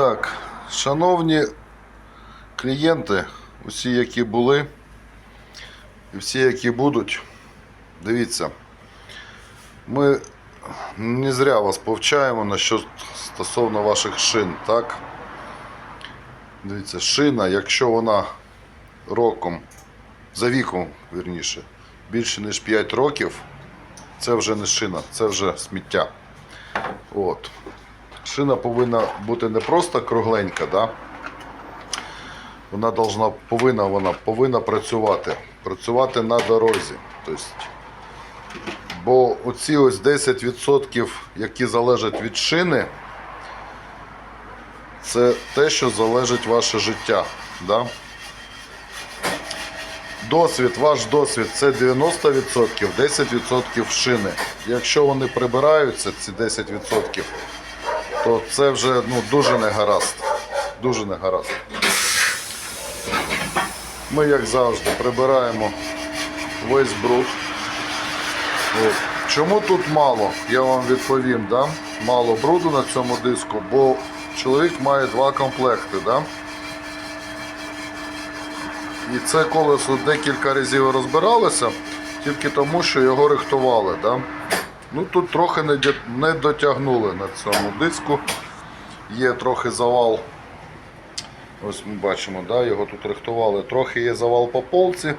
Так, шановні клієнти, усі, які були, і всі, які будуть, дивіться, ми не зря вас повчаємо на що стосовно ваших шин, так? Дивіться, шина, якщо вона роком, за віком, вірніше, більше ніж 5 років, це вже не шина, це вже сміття. От. Шина повинна бути не просто кругленька, да? вона должна, повинна, вона повинна працювати. Працювати на дорозі. Тобто, бо оці ось 10%, які залежать від шини, це те, що залежить ваше життя. Да? Досвід, ваш досвід це 90%, 10% шини. Якщо вони прибираються, ці 10%, то це вже ну, дуже не гаразд. Дуже не гаразд. Ми, як завжди, прибираємо весь бруд. От. Чому тут мало? Я вам відповім, да? мало бруду на цьому диску, бо чоловік має два комплекти. Да? І це колесо декілька разів розбиралося, тільки тому, що його рихтували. Да? Ну тут трохи не, дотягнули на цьому диску. Є трохи завал. Ось ми бачимо, да? його тут рихтували. Трохи є завал по полці,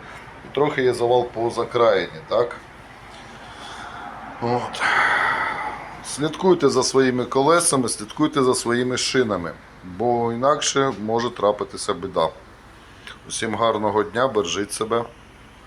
трохи є завал по закраїні. Так? От. Слідкуйте за своїми колесами, слідкуйте за своїми шинами, бо інакше може трапитися біда. Усім гарного дня, бережіть себе.